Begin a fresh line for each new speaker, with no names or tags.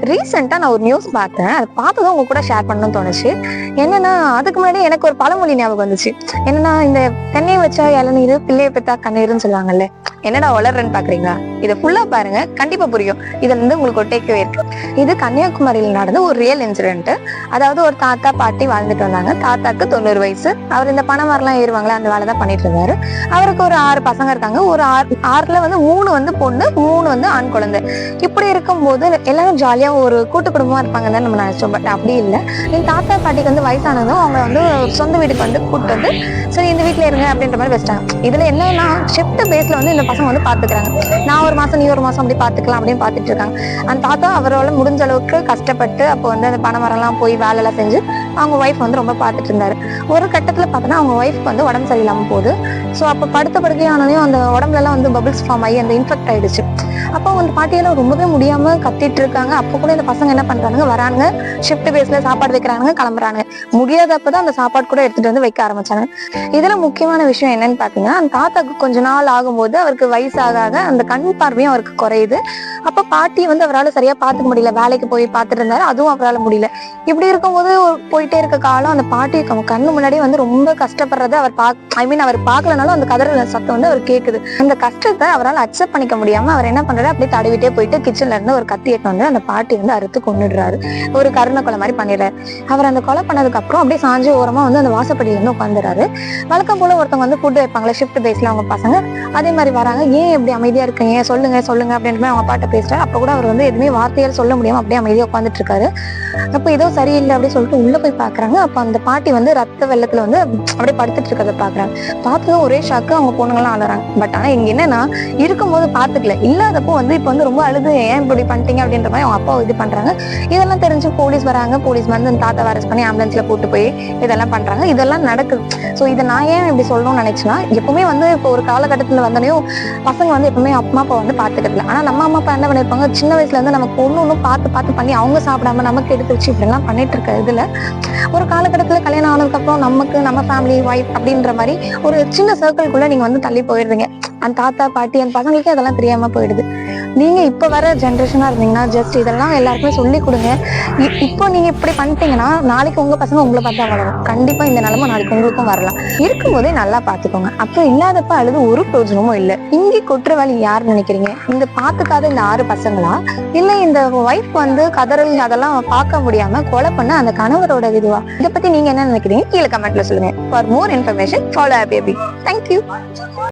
ரீசெண்டாக நான் ஒரு நியூஸ் பார்த்தேன். அதை பார்த்ததும் உங்க கூட ஷேர் பண்ணணும்னு தோணுச்சு. என்னன்னா அதுக்கு முன்னாடி எனக்கு ஒரு பழமொழி ஞாபகம் வந்துச்சு. என்னன்னா இந்த தென்னை வச்சா இளநீர் பிள்ளைய பெத்தா கண்ணீர்னு சொல்லுவாங்கல்ல. என்னடா வளர்றேன்னு பாக்குறீங்களா? இதை ஃபுல்லா பாருங்க. கண்டிப்பா புரியும். இதுல இருந்து உங்களுக்கு ஒரு டேக்அவே இருக்கு. இது கன்னியாகுமரியில் நடந்த ஒரு ரியல் இன்சிடென்ட் அதாவது ஒரு தாத்தா பாட்டி வாழ்ந்துட்டு வந்தாங்க. தாத்தாக்கு தொண்ணூறு வயசு. அவர் இந்த பனை மரம்லாம் ஏறுவாங்களே? அந்த வேலை தான் பண்ணிட்டு இருந்தாரு. அவருக்கு ஒரு ஆறு பசங்க இருக்காங்க. ஒரு ஆறு ஆறுல வந்து மூணு வந்து பொண்ணு மூணு வந்து ஆண் குழந்தை. இப்படி இருக்கும்போது எல்லாரும் ஜாலியா ஒரு கூட்டு குடும்பமா இருப்பாங்க தான் நம்ம நினைச்சோம். பட் அப்படி இல்லை. என் தாத்தா பாட்டிக்கு வந்து வயசானதும் அவங்க வந்து சொந்த வீட்டுக்கு வந்து கூப்பிட்டு வந்து சரி இந்த வீட்டுல இருங்க அப்படின்ற மாதிரி வச்சிட்டாங்க. இதுல என்னன்னா ஷிஃப்ட் பேஸ்ல வந்து இந்த பசங்க வந்து பாத்துக்கிறாங்க. நான் ஒரு மாசம் நீ ஒரு மாசம் அப்படி பாத்துக்கலாம் அப்படின்னு பாத்துட்டு இருக்காங்க. அந்த தாத்தா அவரால் முடிஞ்ச அளவுக்கு கஷ்டப்பட்டு அப்போ வந்து அந்த பனை போய் வேலை எல்லாம் செஞ்சு அவங்க ஒய்ஃப் வந்து ரொம்ப பார்த்துட்டு இருந்தாரு. ஒரு கட்டத்துல பார்த்தோன்னா அவங்க ஒய்ஃப்க்கு வந்து உடம்பு சரியில்லாம போகுது. ஸோ அப்போ படுத்த படுக்கையானதையும் அந்த உடம்புல எல்லாம் வந்து பபிள்ஸ் ஃபார்ம் ஆகி அந்த இன்ஃபெக்ட் ஆயிடுச்சு. அப்போ அந்த பாட்டியெல்லாம் ரொம்பவே முடியாம கத்திட்டு இருக்காங்க. அப்போ கூட இந்த பசங்க என்ன பண்றாங்க வராங்க ஷிஃப்ட் பேஸ்ல சாப்பாடு வைக்கிறாங்க கிளம்புறாங்க முடியாதப்பதான் அந்த சாப்பாடு கூட எடுத்துட்டு வந்து வைக்க ஆரம்பிச்சாங்க. இதுல முக்கியமான விஷயம் என்னன்னு பாத்தீங்கன்னா அந்த தாத்தாக்கு கொஞ்ச நாள் ஆகும்போது அவருக்கு வயசாக அந்த கண் பார்வையும் அவருக்கு குறையுது. அப்ப பாட்டி வந்து அவரால் சரியா பாத்துக்க முடியல. வேலைக்கு போய் பார்த்துட்டு இருந்தாரு. அதுவும் அவரால் முடியல. இப்படி இருக்கும்போது போயிட்டே இருக்க காலம் அந்த பாட்டி க- கண்ணு முன்னாடியே வந்து ரொம்ப கஷ்டப்படுறத. அவர் பா ஐ மீன் அவர் பார்க்கலனாலும் அந்த கதற சத்தம் வந்து அவர் கேக்குது. அந்த கஷ்டத்தை அவரால் அக்செப்ட் பண்ணிக்க முடியாம அவர் என்ன பண்றாரு? அப்படியே தடவிட்டே போயிட்டு கிச்சன்ல இருந்து ஒரு கத்தி எடுத்து வந்து அந்த பாட்டி வந்து அறுத்து கொண்டுடுறாரு ஒரு கருணை கொலை மாதிரி பண்ணிடுறாரு. அவர் அந்த கொலை பண்ணதுக்கு அப்புறம் அப்படியே சாஞ்சு ஓரமா வந்து அந்த வாசப்படியில இருந்து உட்காந்துறாரு வழக்கம் போல ஒருத்தவங்க வந்து ஃபுட் வைப்பாங்களே ஷிஃப்ட் பேஸ்ல அவங்க பசங்க. அதே மாதிரி வராங்க. ஏன் இப்படி அமைதியா இருக்கீங்க சொல்லுங்க சொல்லுங்க அப்படின்ற அவங்க பாட்ட பேசுறாரு அப்ப கூட அவர் வந்து எதுவுமே வார்த்தையால் சொல்ல முடியாம அப்படியே அமைதியாக உட்காந்துட்டு இருக்காரு அப்ப ஏதோ சரியில்லை அப்படின்னு சொல்லிட்டு உள்ள போய் பாக்குறாங்க. அப்ப அந்த பாட்டி வந்து ரத்த வெள்ளத்துல வந்து அப்படியே படுத்துட்டு இருக்கிறத பாக்குறாங்க. பார்த்ததும் ஒரே ஷாக்கு அவங்க பொண்ணுங்களாம் அழுறாங்க. பட் ஆனா இங்க என்னன்னா இருக்கும்போது பாத்துக்கல. இல்லாதப்போ வந்து இப்போ வந்து ரொம்ப அழுது ஏன் இப்படி பண்ணிட்டீங்க? அப்படின்ற மாதிரி அவங்க அப்பா இது பண்றாங்க. இதெல்லாம் தெரிஞ்சு போலீஸ் வராங்க. போலீஸ் வந்து அந்த தாத்தா அரெஸ்ட் பண்ணி ஆம்புலன்ஸ்ல கூட்டு போய் இதெல்லாம் பண்றாங்க. இதெல்லாம் நடக்குது. ஸோ இதை நான் ஏன் இப்படி சொல்லணும்னு நினைச்சுன்னா எப்பவுமே வந்து இப்போ ஒரு காலகட்டத்துல வந்தனையும் பசங்க வந்து எப்பவுமே அம்மா அப்பா வந்து பாத்துக்கிறதுல. ஆனா நம்ம அம்மா அப்பா என்ன பண்ணிருப்பாங்க? சின்ன வயசுல இருந்து நமக்கு ஒண்ணு ஒன்றும் பார்த்து பார்த்து பண்ணி அவங்க சாப்பிடாம நமக்கு எடுத்து வச்சு இப்படிலாம் பண்ணிட்டு இருக்க இதுல ஒரு காலகட்டத்துல கல்யாணம் ஆனதுக்கு அப்புறம் நமக்கு நம்ம ஃபேமிலி ஒய்ஃப் அப்படின்ற மாதிரி ஒரு சின்ன சர்க்கிள்குள்ள நீங்க வந்து தள்ளி போயிடுறீங்க. அந்த தாத்தா பாட்டி அந்த பசங்களுக்கு அதெல்லாம் தெரியாம போயிடுது. நீங்க இப்ப வர ஜென்ரேஷனா இருந்தீங்கன்னா ஜஸ்ட் இதெல்லாம் எல்லாருக்குமே சொல்லி கொடுங்க. இப்போ நீங்க இப்படி பண்ணிட்டீங்கன்னா நாளைக்கு உங்க பசங்க உங்களை பார்த்தா வளரும். கண்டிப்பா இந்த நிலைமை நாளைக்கு உங்களுக்கும் வரலாம். இருக்கும்போதே நல்லா பாத்துக்கோங்க அப்போ இல்லாதப்ப அழுது ஒரு பிரயோஜனமும் இல்லை. இங்கே குற்றவாளி யார் நினைக்கிறீங்க? இந்த பாத்துக்காத இந்த ஆறு பசங்களா? இல்ல இந்த ஒய்ஃப் வந்து கதறல் அதெல்லாம் பார்க்க முடியாம கொலை பண்ண அந்த கணவரோட இதுவா இதை பத்தி நீங்க என்ன நினைக்கிறீங்க? கீழே கமெண்ட்ல சொல்லுங்க. For more information follow baby thank you